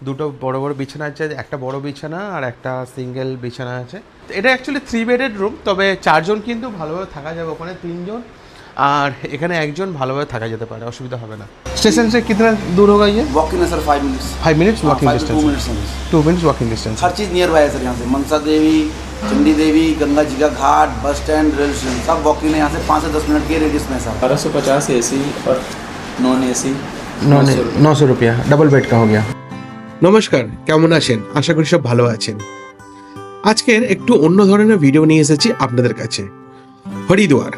দুটো বড় বড় বিছানা আছে একটা বড় বিছানা আর একটা সিঙ্গেল বিছানা আছে তো এটা অ্যাকচুয়ালি থ্রি বেডেড রুম তবে চারজন কিন্তু ভালোভাবে থাকা যাবে ওখানে তিনজন আর এখানে একজন ভালোভাবে থাকা যেতে পারে অসুবিধা হবে না স্টেশন से कितना दूर होगा ये वॉक इन है sir five minutes five minutes walking two distance minutes two minutes walking distance हर चीज़ नियर बाय है सर यहाँ से मनसा देवी चंडी देवी गंगा जी का घाट बस स्टैंड रेलवे स्टेशन सब वॉक इन है यहाँ से पाँच से दस मिनट के रेडियस में है सर बारह सौ पचास ए सी और नॉन ए सी নশো রুপিয়া ডাবল বেড কা হো গিয়া নমস্কার, কেমন আছেন? আশা করি সব ভালো আছেন। আজকের একটু অন্য ধরনের ভিডিও নিয়ে এসেছি আপনাদের কাছে। হরিদ্বার,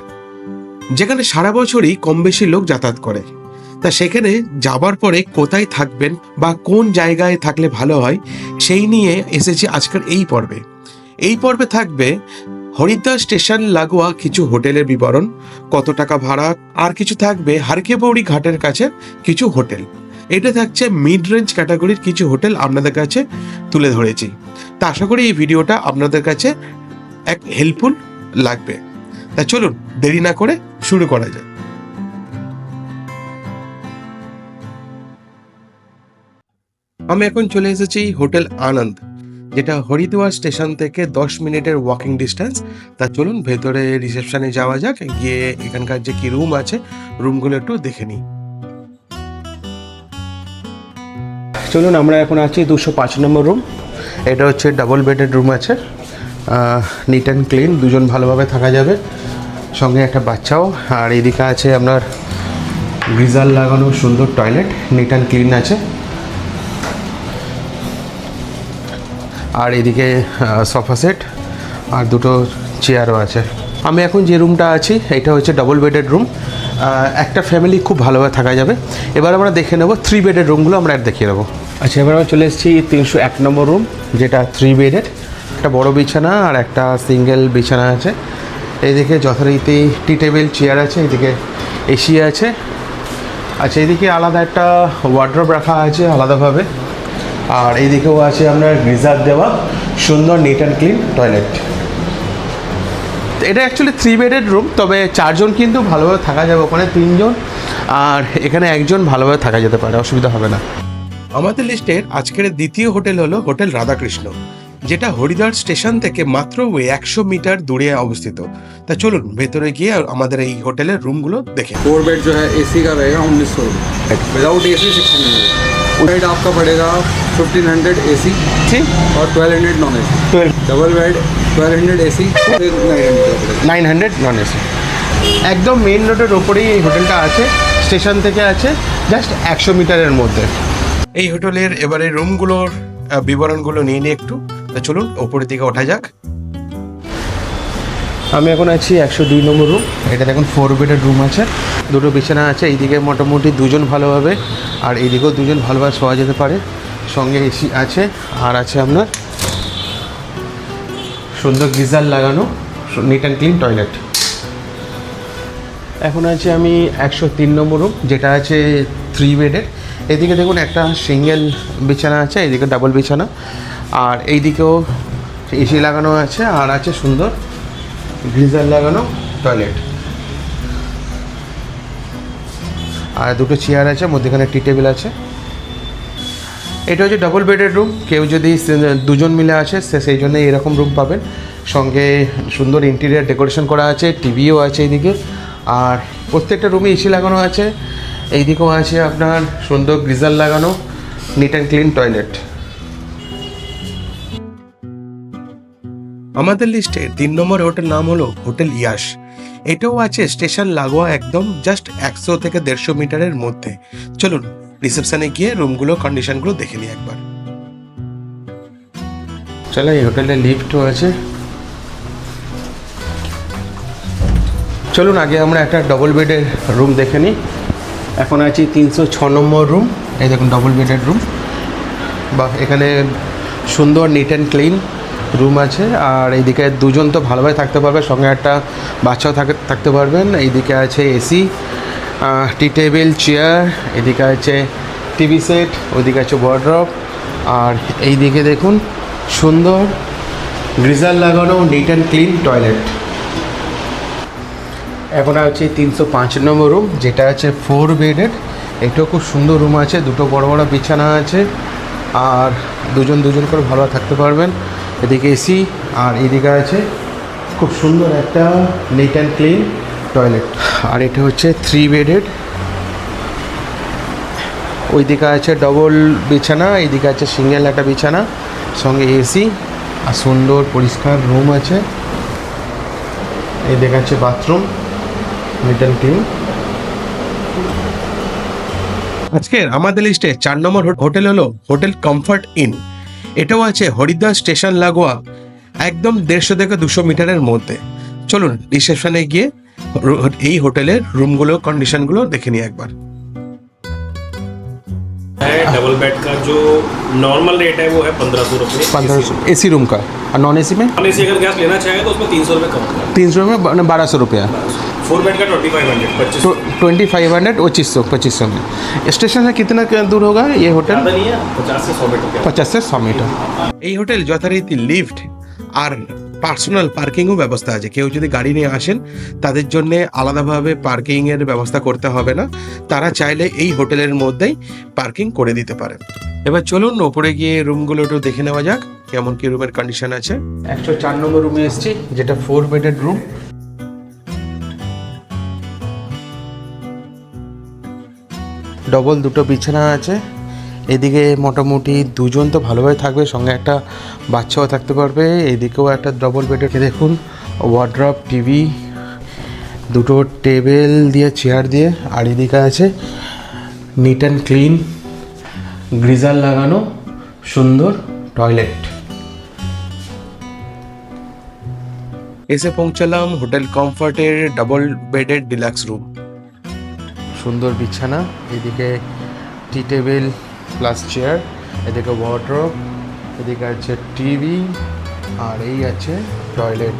যেখানে সারা বছরই কম বেশি লোক যাতায়াত করে। তা সেখানে যাবার পরে কোথায় থাকবেন বা কোন জায়গায় থাকলে ভালো হয়, সেই নিয়ে এসেছি আজকের এই পর্বে। এই পর্বে থাকবে হরিদ্বার স্টেশন লাগোয়া কিছু হোটেলের বিবরণ, কত টাকা ভাড়া, আর কিছু থাকবে হারকেবৌড়ি ঘাটের কাছে কিছু হোটেল। এটা থাকছে মিড রেঞ্জ ক্যাটাগরির কিছু হোটেল আপনাদের কাছে তুলে ধরেছি। তা আশা করি এই ভিডিওটা আপনাদের কাছে এক হেল্পফুল লাগবে। তা চলুন, দেরি না করে শুরু করা যায় আমি এখন চলে এসেছি হোটেল আনন্দ, যেটা হরিদ্বার স্টেশন থেকে দশ মিনিটের ওয়াকিং ডিস্টেন্স তা চলুন, ভেতরে রিসেপশনে যাওয়া যাক, গিয়ে এখানকার যে কি রুম আছে রুমগুলো একটু দেখে নিই। চলুন, আমরা এখন আছি দুশো পাঁচ নম্বর রুম এটা হচ্ছে ডাবল বেডেড রুম আছে। নিট অ্যান্ড ক্লিন দুজন ভালোভাবে থাকা যাবে। সঙ্গে একটা বাচ্চাও। আর এদিকে আছে আপনার গিজার লাগানো সুন্দর টয়লেট নিট অ্যান্ড ক্লিন আছে। আর এদিকে সোফা সেট আর দুটো চেয়ারও আছে। আমি এখন যে রুমটা আছি, এটা হচ্ছে ডবল বেডেড রুম একটা ফ্যামিলি খুব ভালোভাবে থাকা যাবে। এবার আমরা দেখে নেব থ্রি বেডের রুমগুলো আমরা এক দেখিয়ে নেব আচ্ছা এবার আমরা চলে এসেছি তিনশো এক নম্বর রুম যেটা থ্রি বেডের একটা বড় বিছানা আর একটা সিঙ্গেল বিছানা আছে। এইদিকে যথারীতি টি টেবিল চেয়ার আছে এদিকে এসি আছে। আচ্ছা এদিকে আলাদা একটা ওয়ার্ড্রপ রাখা আছে আলাদাভাবে। আর এইদিকেও আছে আপনার গিজার দেওয়া সুন্দর নিট অ্যান্ড ক্লিন টয়লেট এটা অ্যাকচুয়ালি থ্রি বেডেড রুম তবে চারজন কিন্তু ভালোভাবে থাকা যাবে ওখানে তিনজন আর এখানে একজন ভালোভাবে থাকা যেতে পারে অসুবিধা হবে না আমাদের লিস্টের আজকের দ্বিতীয় হোটেল হলো হোটেল রাধাকৃষ্ণ যেটা হরিদ্বার স্টেশন থেকে মাত্র ওই একশো মিটার দূরে অবস্থিত তা চলুন ভেতরে গিয়ে আমাদের এই হোটেলের রুমগুলো দেখে फोर बेड जो है एसी का रहेगा उन्नीस सौ without A C six hundred bed आपका पड़ेगा फिफ्टीन हंड्रेड ए सी ঠিক और twelve hundred non A C twelve double bed twelve hundred A C nine hundred पड़ेगा নাইন হান্ড্রেড নন এসি একদম মেইন রোডের ওপরেই এই হোটেলটা আছে স্টেশন থেকে আছে জাস্ট একশো মিটারের মধ্যে এই হোটেলের এবারে রুমগুলোর আহ, বিবরণগুলো নিয়ে নিই একটু তা চলুন ওপরের দিকে ওঠা যাক আমি এখন আছি একশো দুই নম্বর রুম এটা দেখুন ফোর বেডের রুম আছে। দুটো বিছানা আছে, এইদিকে মোটামুটি দুজন ভালোভাবে আর এইদিকেও দুজন ভালোভাবে শোয়া যেতে পারে। সঙ্গে এসি আছে, আর আছে আপনার সুন্দর গিজার লাগানো নিট অ্যান্ড ক্লিন টয়লেট এখন আছে আমি একশো তিন নম্বর রুম যেটা আছে থ্রি বেডের এদিকে দেখুন, একটা সিঙ্গেল বিছানা আছে এইদিকে ডাবল বিছানা। আর এইদিকেও এসি লাগানো আছে, আর আছে সুন্দর গ্রিজার লাগানো টয়লেট। আর দুটো চেয়ার আছে, মধ্যেখানে টি টেবিল আছে। এটা হচ্ছে ডবল বেডের রুম কেউ যদি দুজন মিলে আসে সে সেই জন্য এরকম রুম পাবেন। সঙ্গে সুন্দর ইন্টেরিয়ার ডেকোরেশন করা আছে, টিভিও আছে এইদিকে। আর প্রত্যেকটা রুমে এসি লাগানো আছে। এইদিকেও আছে আপনার সুন্দর গ্রিজার লাগানো নিট অ্যান্ড ক্লিন টয়লেট আমাদের লিস্টে তিন নম্বর হোটেল নাম হলো হোটেল ইয়াস এটাও আছে স্টেশন লাগোয়া একদম জাস্ট একশো থেকে দেড়শো মিটারের মধ্যে। চলুন রিসেপশনে গিয়ে রুমগুলো কন্ডিশনগুলো দেখে নিই একবার। চলো, এই হোটেলে লিফটও আছে। চলুন, আগে আমরা একটা ডবল বেডের রুম দেখে নিই। এখন আছি তিনশো ছ নম্বর রুম এই দেখুন ডবল বেডের রুম বা এখানে সুন্দর নিট অ্যান্ড ক্লিন রুম আছে, আর এইদিকে দুজন তো ভালোভাবে থাকতে পারবে, সঙ্গে একটা বাচ্চাও থাকে, থাকতে পারবেন। এইদিকে আছে এসি টি টেবিল চেয়ার এদিকে আছে টিভি সেট ওইদিকে আছে ওয়ার্ড্রপ আর এইদিকে দেখুন সুন্দর গ্রিজার লাগানো নিট অ্যান্ড ক্লিন টয়লেট এখন আছে তিনশো পাঁচ নম্বর রুম যেটা আছে ফোর বেডের এটাও খুব সুন্দর রুম আছে, দুটো বড় বড় বিছানা আছে, আর দুজন দুজন করে ভালো থাকতে পারবেন। এদিকে এসি আর এদিকে আছে খুব সুন্দর একটা নিট অ্যান্ড ক্লিন টয়লেট আর এটা হচ্ছে থ্রি বেডেড ওই দিকে আছে ডবল বিছানা এইদিকে আছে সিঙ্গেল একটা বিছানা, সঙ্গে এসি আর সুন্দর পরিষ্কার রুম আছে। এই দিকে আছে বাথরুম নিট অ্যান্ড ক্লিন আজকের আমাদের লিস্টে চার নম্বর হোটেল হলো হোটেল কমফর্ট ইন। এটাও আছে হরিদ্বার স্টেশন লাগোয়া একদম দেড়শো থেকে দুশো মিটারের মধ্যে চলুন রিসেপশনে গিয়ে রু- এই হোটেলের রুমগুলো কন্ডিশনগুলো দেখে নিই একবার है डबल बेड का जो नॉर्मल रेट है वो है पंद्रह सौ रुपये पंद्रह सौ ए सी रूम का और नॉन ए सी में नॉन एसी अगर गैस लेना चाहे तो उसमें तीन सौ रुपये कम होगा तीन सौ में बारह सौ रुपया फोर बेड का ट्वेंटी फाइव हंड्रेड पच्चीस तो ट्वेंटी फाइव हंड्रेड पच्चीस सौ पच्चीस सौ में स्टेशन से कितना दूर होगा ये होटल ज़्यादा नहीं है पचास से सौ मीटर के পঞ্চাশ থেকে ছ মিটার এই হোটেল যথারীতি লিফট আর পার্সোনাল পার্কিংও ব্যবস্থা আছে কেউ যদি গাড়ি নিয়ে আসেন তাদের জন্য আলাদাভাবে পার্কিংয়ের ব্যবস্থা করতে হবে না তারা চাইলে এই হোটেলের মধ্যেই পার্কিং করে দিতে পারেন এবার চলুন ওপরে গিয়ে রুমগুলো একটু দেখে নেওয়া যাক কেমন কি রুমের কন্ডিশন আছে একশো চার নম্বর রুমে এসেছি যেটা ফোর বেডেড রুম ডবল দুটো বিছানা আছে। এদিকে মোটামুটি দুজন তো ভালোভাবে থাকবে, সঙ্গে একটা বাচ্চাও থাকতে পারবে। এদিকেও একটা ডবল বেডের দেখুন ওয়ার্ড্রপ টিভি দুটো টেবিল দিয়ে চেয়ার দিয়ে, আর এদিকে আছে নিট অ্যান্ড ক্লিন গ্রিজার লাগানো, সুন্দর টয়লেট এসে পৌঁছালাম হোটেল কমফর্টের ডাবল বেডের ডিলাক্স রুম সুন্দর বিছানা, এদিকে টি টেবিল প্লাস চেয়ার, এদিকে ওয়ার্ড্রপ এদিকে আছে টিভি, আর এই আছে টয়লেট।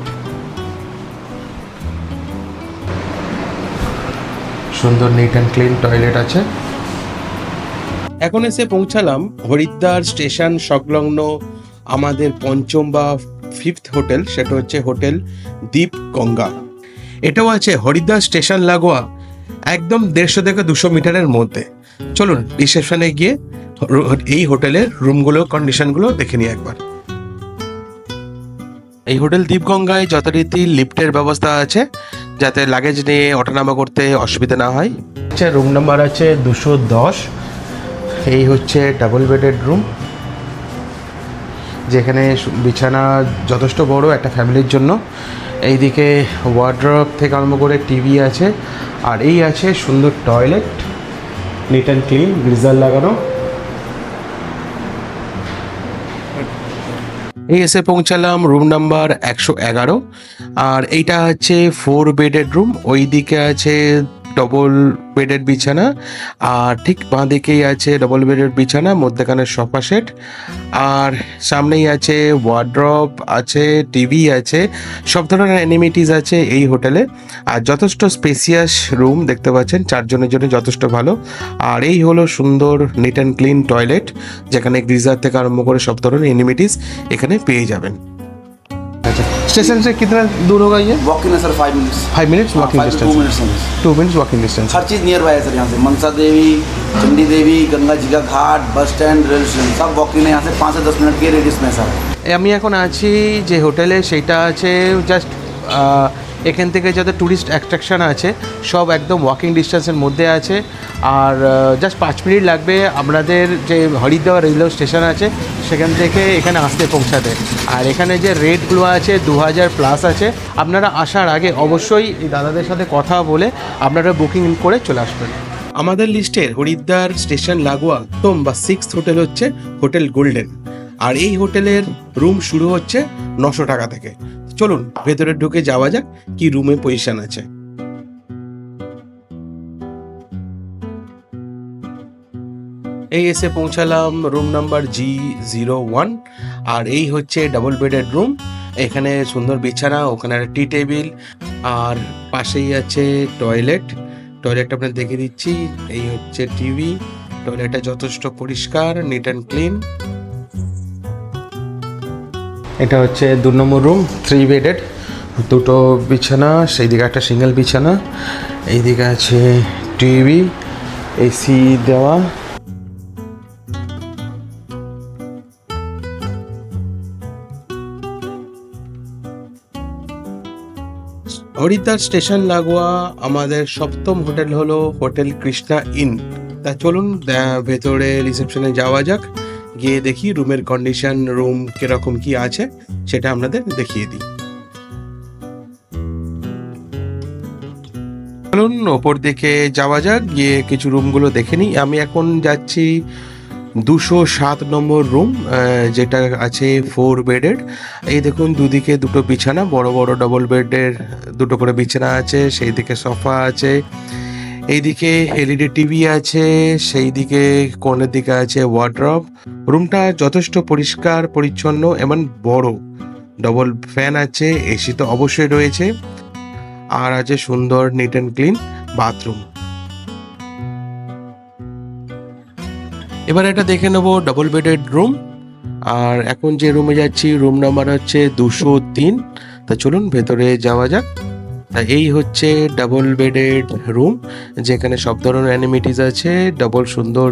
সুন্দর নিট অ্যান্ড ক্লিন টয়লেট আছে। এখন এসে পৌঁছালাম হরিদ্বার স্টেশন সংলগ্ন আমাদের পঞ্চম বা ফিফথ হোটেল, সেটা হচ্ছে হোটেল দ্বীপ গঙ্গা এটাও আছে হরিদ্বার স্টেশন লাগোয়া একদম দেড়শো থেকে দুশো মিটারের মধ্যে। চলুন রিসেপশনে গিয়ে এই হোটেলের রুমগুলো কন্ডিশনগুলো দেখে নিই একবার। এই হোটেল দীপগঙ্গায় যথারীতি লিফটের ব্যবস্থা আছে যাতে লাগেজ নিয়ে ওঠানামা করতে অসুবিধা না হয়। আচ্ছা রুম নাম্বার আছে দুশো দশ। এই হচ্ছে ডাবল বেডেড রুম যেখানে বিছানা যথেষ্ট বড় একটা ফ্যামিলির জন্য। এইদিকে ওয়ার্ড্রপ থেকে আরম্ভ করে টিভি আছে, আর এই আছে সুন্দর toilet neat and clean geyser লাগানো। এই এসে পৌঁছালাম রুম নাম্বার একশো এগারো, আর এইটা হচ্ছে ফোর বেডেড রুম ওই দিকে আছে ডবল বেডের বিছানা, আর ঠিক বাঁ দিকেই আছে ডবল বেডের বিছানা, মধ্যেখানে সোফা সেট আর সামনেই আছে ওয়ার্ড্রপ আছে টিভি আছে, সব ধরনের অ্যানিমিটিস আছে এই হোটেলে। আর যথেষ্ট স্পেসিয়াস রুম দেখতে পাচ্ছেন, চারজনের জন্য যথেষ্ট ভালো। আর এই হলো সুন্দর নিট অ্যান্ড ক্লিন টয়লেট যেখানে গ্রিজার থেকে আরম্ভ করে সব ধরনের এনিমিটিস এখানে পেয়ে যাবেন। আচ্ছা স্টেশন से कितना दूर होगा ये वॉक इन है sir five minutes five minutes walking five two distance minutes two minutes walking distance हर चीज़ नियर बाय है सर यहाँ से मनसा देवी चंडी देवी गंगा जी का घाट बस स्टैंड रेलवे स्टेशन सब वॉक इन है यहाँ से पाँच से दस मिनट के रेडियस में है सर আমি এখন আছি যে হোটেলে সেটা আছে জাস্ট এখান থেকে যত ট্যুরিস্ট অ্যাট্রাকশন আছে, সব একদম ওয়াকিং ডিস্টেন্সের মধ্যে আছে। আর জাস্ট পাঁচ মিনিট লাগবে আপনাদের যে হরিদ্বার রেলওয়ে স্টেশন আছে, সেখান থেকে এখানে আসতে পৌঁছাতে। আর এখানে যে রেটগুলো আছে দু হাজার প্লাস আছে, আপনারা আসার আগে অবশ্যই এই দাদাদের সাথে কথা বলে আপনারা বুকিং করে চলে আসবেন। আমাদের লিস্টের হরিদ্বার স্টেশন লাগোয়া প্রথম বা সিক্স হোটেল হচ্ছে হোটেল গোল্ডেন। আর এই হোটেলের রুম শুরু হচ্ছে নশো টাকা থেকে। চলুন, ভেতরে ঢুকে যাওয়া যাক কি রুমে পজিশন আছে। এই এসে পৌঁছালাম room number G zero one আর এই হচ্ছে ডাবল বেডেড রুম এখানে সুন্দর বিছানা, ওখানে একটা টি টেবিল আর পাশেই আছে টয়লেট টয়লেটটা আপনার দেখে দিচ্ছি, এই হচ্ছে টিভি টয়লেটটা যথেষ্ট পরিষ্কার নিট অ্যান্ড ক্লিন এটা হচ্ছে দু নম্বর রুম থ্রি বেডেড দুটো বিছানা সেই দিকে একটা সিঙ্গেল বিছানা, এইদিকে আছে টিভি এসি দেওয়া। হরিদ্বার স্টেশন লাগোয়া, আমাদের সপ্তম হোটেল হলো হোটেল কৃষ্ণা ইন। তা চলুন ভেতরে রিসেপশনে যাওয়া যাক। গিয়ে দেখি রুমের কন্ডিশন রুম কীরকম কি আছে, সেটা আপনাদের দেখিয়ে দিই। চলুন ওপর দিকে যাওয়া যাক, গিয়ে কিছু রুমগুলো দেখে নিই। আমি এখন যাচ্ছি দুশো সাত নম্বর রুম যেটা আছে ফোর বেডের এই দেখুন, দুদিকে দুটো বিছানা, বড় বড় ডবল বেডের দুটো করে বিছানা আছে সেই দিকে সোফা আছে। এইদিকে এলইডি টিভি আছে সেই দিকে কোণের দিকে আছে ওয়ার্ড্রপ রুমটা যথেষ্ট পরিষ্কার, পরিচ্ছন্ন এবং বড়। ডবল ফ্যান আছে এসি তো অবশ্যই রয়েছে। আর আছে সুন্দর নিট অ্যান্ড ক্লিন বাথরুম এবার এটা দেখে নেব ডবল বেডেড রুম আর এখন যে রুমে যাচ্ছি রুম নাম্বার হচ্ছে দুশো তিন। তা চলুন, ভেতরে যাওয়া যাক। তা এই হচ্ছে ডাবল বেডেড রুম যেখানে সব ধরনের অ্যানিমিটিস আছে। ডাবল সুন্দর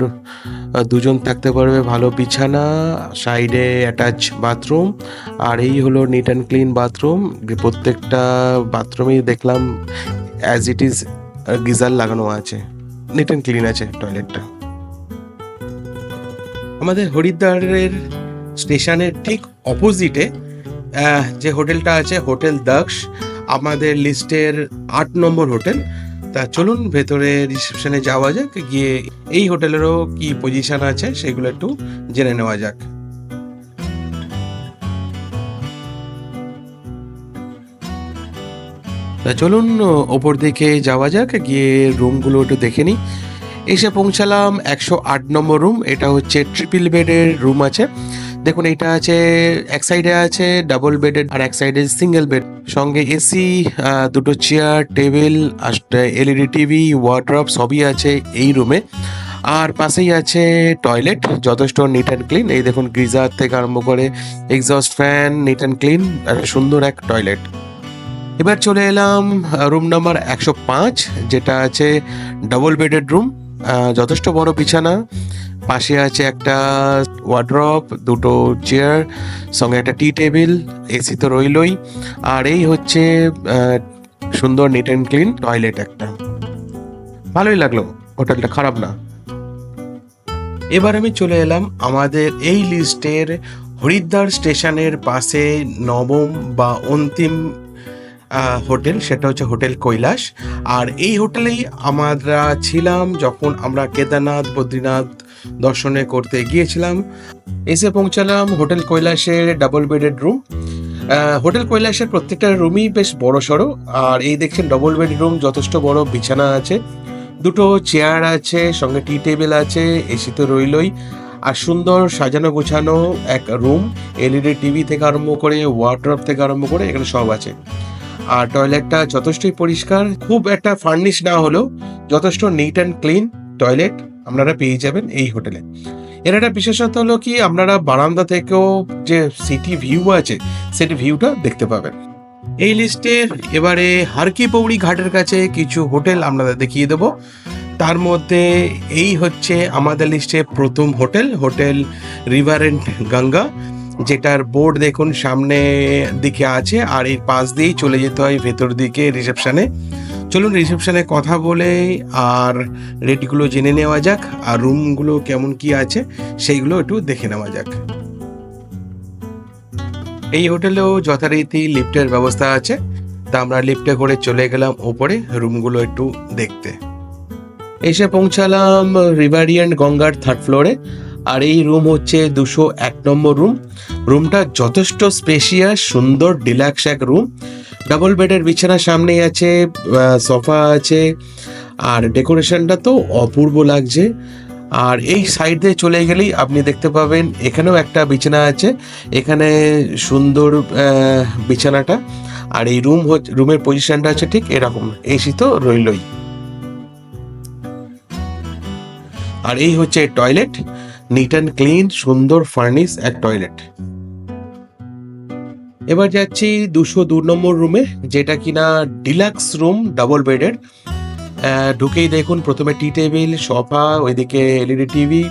দুজন থাকতে পারবে, ভালো বিছানা সাইডে অ্যাটাচ বাথরুম আর এই হলো নিট অ্যান্ড ক্লিন বাথরুম প্রত্যেকটা বাথরুমেই দেখলাম অ্যাজ ইট ইজ গিজার লাগানো আছে। নিট অ্যান্ড ক্লিন আছে টয়লেটটা আমাদের হরিদ্বারের স্টেশনের ঠিক অপোজিটে যে হোটেলটা আছে হোটেল দক্ষ আমাদের লিস্টের আট নম্বর হোটেল। তা চলুন ভেতরে রিসেপশনে যাওয়া যাক, গিয়ে এই হোটেলেরও কি পজিশন আছে সেগুলো একটু জেনে নেওয়া যাক। তা চলুন ওপর দিকে যাওয়া যাক, গিয়ে রুমগুলো একটু দেখে নিই। এসে পৌঁছালাম একশো আট নম্বর রুম এটা হচ্ছে ট্রিপল বেডের রুম আছে। দেখুন এটা আছে, এক সাইডে আছে ডাবল বেডের আর এক সাইডে সিঙ্গেল বেড সঙ্গে এসি দুটো chair table LED TV wardrobe সবই আছে এই রুমে আর পাশেই আছে টয়লেট যথেষ্ট নিট অ্যান্ড ক্লিন এই দেখুন গ্রিজার থেকে আরম্ভ করে exhaust fan neat and clean সুন্দর এক টয়লেট এবার চলে এলাম রুম নাম্বার একশো পাঁচ, যেটা আছে ডাবল বেডেড রুম যথেষ্ট বড় বিছানা। পাশে আছে একটা ওয়ার্ড্রপ দুটো চেয়ার সঙ্গে একটা টি টেবিল এসি তো রইলই। আর এই হচ্ছে সুন্দর নিট অ্যান্ড ক্লিন টয়লেট একটা। ভালোই লাগল হোটেলটা খারাপ না। এবার আমি চলে এলাম আমাদের এই লিস্টের হরিদ্বার স্টেশনের পাশে নবম বা অন্তিম হোটেল, সেটা হচ্ছে হোটেল কৈলাস। আর এই হোটেলেই আমরা ছিলাম যখন আমরা কেদারনাথ, বদ্রীনাথ দর্শনে করতে গিয়েছিলাম। এসে পৌঁছালাম হোটেল কৈলাসের ডাবল বেডেড রুম হোটেল কৈলাসের প্রত্যেকটা রুমই বেশ বড় সড়ো। আর এই দেখছেন ডবল বেড রুম যথেষ্ট বড় বিছানা আছে। দুটো চেয়ার আছে, সঙ্গে টি টেবিল আছে এসি তো রইলই। আর সুন্দর সাজানো গোছানো এক রুম এলইডি টিভি থেকে আরম্ভ করে ওয়ার্ড্রপ থেকে আরম্ভ করে এখানে সব আছে। আর টয়লেটটা যথেষ্টই পরিষ্কার। খুব একটা ফার্নিশ না হলেও যথেষ্ট নিট অ্যান্ড ক্লিন টয়লেট আপনারা পেয়ে যাবেন এই হোটেলে। এর একটা বিশেষত্ব হলো কি, আপনারা বারান্দা থেকেও যে সিটি ভিউ আছে সেটি ভিউটা দেখতে পাবেন। এই লিস্টে এবারে হারকি পৌড়ি ঘাটের কাছে কিছু হোটেল আপনাদের দেখিয়ে দেবো। তার মধ্যে এই হচ্ছে আমাদের লিস্টে প্রথম হোটেল হোটেল রিভারেন্ট গঙ্গা, যেটার বোর্ড দেখুন সামনে দিকে আছে, আর এর পাশ দিয়েই চলে যেতে হয় ভেতর দিকে রিসেপশনে। চলুন রিসেপশনে কথা বলে আর রেটগুলো জেনে নেওয়া যাক, আর রুমগুলো কেমন কি আছে, সেইগুলো একটু দেখে নেওয়া যাক। এই হোটেলেও যথারীতি লিফটের ব্যবস্থা আছে। তা আমরা লিফটে করে চলে গেলাম ওপরে রুমগুলো একটু দেখতে। এসে পৌঁছালাম রিভারিয়ান্ট গঙ্গার থার্ড ফ্লোরে আর এই রুম হচ্ছে দুশো এক নম্বর রুম রুমটা যথেষ্ট স্পেশিয়াস সুন্দর ডিলাক্স এক রুম ডাবল বেডের বিছানার সামনেই আছে সোফা আছে, আর ডেকোরেশনটা তো অপূর্ব লাগছে। আর এই সাইড দিয়ে চলে গেলেই আপনি দেখতে পাবেন, এখানেও একটা বিছানা আছে, এখানে সুন্দর বিছানাটা। আর এই রুম রুমের পজিশনটা আছে ঠিক এরকম, এসি তো রইলই। আর এই হচ্ছে টয়লেট, নিট অ্যান্ড ক্লিন, সুন্দর ফার্নিশ এক টয়লেট। এবার যাচ্ছি দুশো দু নম্বর রুমে, যেটা কিনা ডিলাক্স রুম ডাবল বেডের ঢুকেই দেখুন, প্রথমে টি টেবিল সোফা ওইদিকে এলইডি টিভি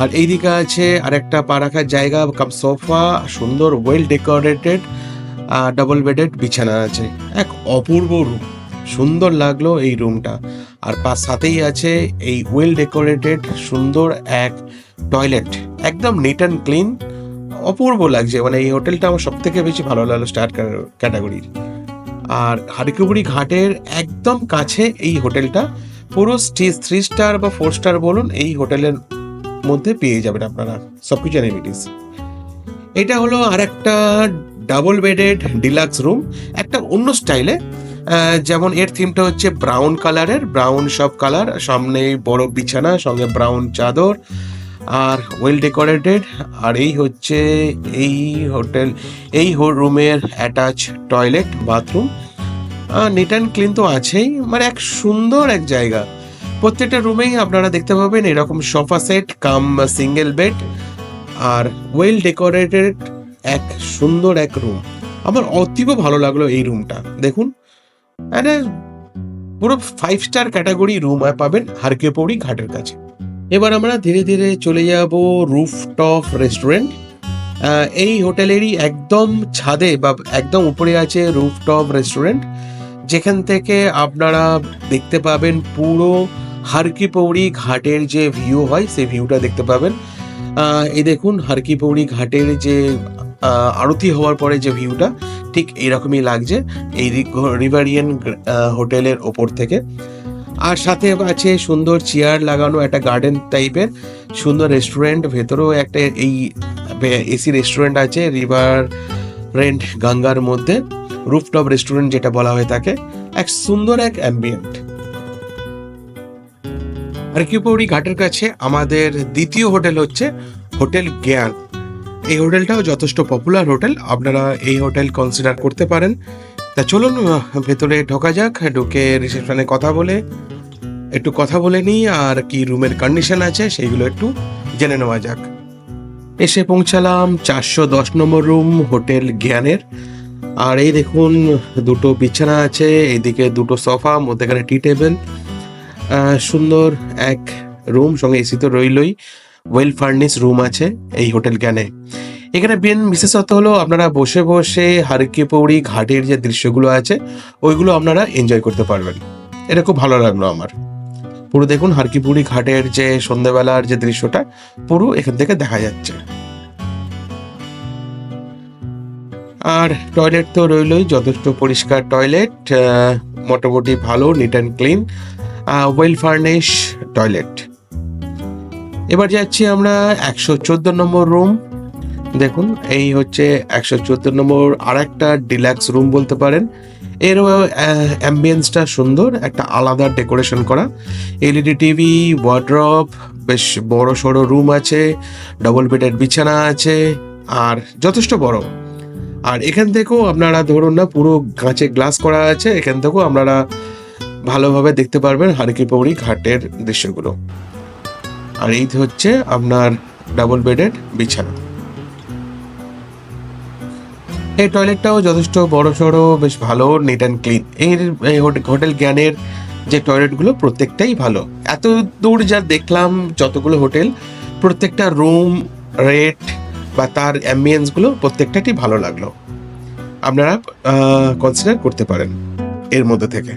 আর এইদিকে আছে আরেকটা পা রাখার জায়গা কাম সোফা সুন্দর ওয়েল ডেকোরেটেড ডাবল বেডেড বিছানা আছে। এক অপূর্ব রুম সুন্দর লাগল এই রুমটা আর তার সাথেই আছে এই ওয়েল ডেকোরেটেড সুন্দর এক টয়লেট একদম নিট অ্যান্ড ক্লিন অপূর্ব লাগছে। মানে এই হোটেলটা আমার সব থেকে বেশি ভালো লাগল স্টার ক্যাটাগরির। আর হারিকুবুড়ি ঘাটের একদম কাছে এই হোটেলটা, পুরো থ্রি স্টার বা ফোর স্টার বলুন, এই হোটেলের মধ্যে পেয়ে যাবেন আপনারা সব কিছু অ্যানিমিটিস এটা হলো আর একটা ডাবল বেডেড ডিলাক্স রুম একটা অন্য স্টাইলে যেমন এর থিমটা হচ্ছে ব্রাউন কালারের ব্রাউন সব কালার সামনে বড় বিছানা, সঙ্গে ব্রাউন চাদর আর ওয়েল ডেকোরেটেড আর এই হচ্ছে এই হোটেল, এই রুমের attach toilet bathroom neat and clean তো আছেই মানে এক সুন্দর এক জায়গা। প্রত্যেকটা রুমেই আপনারা দেখতে পাবেন এরকম sofa set cum single bed আর ওয়েল ডেকোরেটেড এক সুন্দর এক রুম আমার অতীব ভালো লাগল এই রুমটা দেখুন। পুরো ফাইভ স্টার ক্যাটাগরি রুম পাবেন হারকেপৌড়ি ঘাটের কাছে। এবার আমরা ধীরে ধীরে চলে যাব রুফটপ রেস্টুরেন্ট এই হোটেলেরই একদম ছাদে বা একদম উপরে আছে রুফটপ রেস্টুরেন্ট যেখান থেকে আপনারা দেখতে পাবেন পুরো হারকিপৌড়ি ঘাটের যে ভিউ হয়, সেই ভিউটা দেখতে পাবেন। এই দেখুন হারকিপৌড়ি ঘাটের যে আরতি হওয়ার পরে যে ভিউটা ঠিক এরকমই লাগছে এই রিভারিয়ান হোটেলের ওপর থেকে। আর সাথে আছে সুন্দর চেয়ার লাগানো, একটা গার্ডেন টাইপের সুন্দর রেস্টুরেন্ট ভেতরেও একটা এই এসি রেস্টুরেন্ট আছে রিভার রেন্ট গঙ্গার মধ্যে রুফটপ রেস্টুরেন্ট যেটা বলা হয়ে থাকে, এক সুন্দর এক অ্যাম্বিয়েন্ট আর কিউপৌড়ি ঘাটের কাছে আমাদের দ্বিতীয় হোটেল হচ্ছে হোটেল জ্ঞান। এই হোটেলটাও যথেষ্ট পপুলার হোটেল, আপনারা এই হোটেল কনসিডার করতে পারেন। তা চলুন ভেতরে ঢোকা যাক, ঢুকে রিসেপশনে কথা বলে, একটু কথা বলে নিই, আর কি রুমের কন্ডিশন আছে সেইগুলো একটু জেনে নেওয়া যাক। এসে পৌঁছালাম চারশো দশ নম্বর রুম, হোটেল জ্ঞানের। আর এই দেখুন, দুটো বিছানা আছে, এইদিকে দুটো সোফা, মধ্যেখানে টি টেবিল। সুন্দর এক রুম, সঙ্গে এসি তো রইলই। ওয়েল ফার্নিশ রুম আছে এই হোটেল জ্ঞানে। এখানে মেন বিশেষত হলো আপনারা বসে বসে হারকি পৌড়ি ঘাটের যে দৃশ্যগুলো আছে, ওইগুলো আপনারা এনজয় করতে পারবেন। এটা খুব ভালো লাগল আমার। পুরো দেখুন হারকিপুরি ঘাটের যে সন্ধ্যাবেলার যে দৃশ্যটা, পুরো এখান থেকে দেখা যাচ্ছে। আর টয়লেট তো রইলই, যথেষ্ট পরিষ্কার টয়লেট মোটামুটি ভালো neat and clean well furnish toilet এবার যাচ্ছি আমরা একশো চোদ্দ নম্বর রুম দেখুন, এই হচ্ছে একশো চোদ্দ নম্বর আর একটা ডিলাক্স রুম বলতে পারেন। এর অ্যাম্বিয়েন্সটা সুন্দর, একটা আলাদা ডেকোরেশন করা। এলইডি টিভি ওয়ার্ড্রপ বেশ বড় সড়ো রুম আছে ডবল বেডের বিছানা আছে, আর যথেষ্ট বড়। আর এখান থেকেও আপনারা ধরুন না, পুরো কাঁচে গ্লাস করা আছে, এখান থেকেও আপনারা ভালোভাবে দেখতে পারবেন হারিকিপৌড়ি ঘাটের দৃশ্যগুলো। আর এই হচ্ছে আপনার ডাবল বেডের বিছানা। এই টয়লেটটাও যথেষ্ট বড় সড়ো, বেশ ভালো নিট অ্যান্ড ক্লিন এর হোটেল জ্ঞানের যে টয়লেটগুলো প্রত্যেকটাই ভালো। এত দূর যা দেখলাম যতগুলো হোটেল, প্রত্যেকটা রুম রেট বা তার অ্যাম্বিয়েন্সগুলো প্রত্যেকটাটি ভালো লাগল। আপনারা কনসিডার করতে পারেন এর মধ্যে থেকে।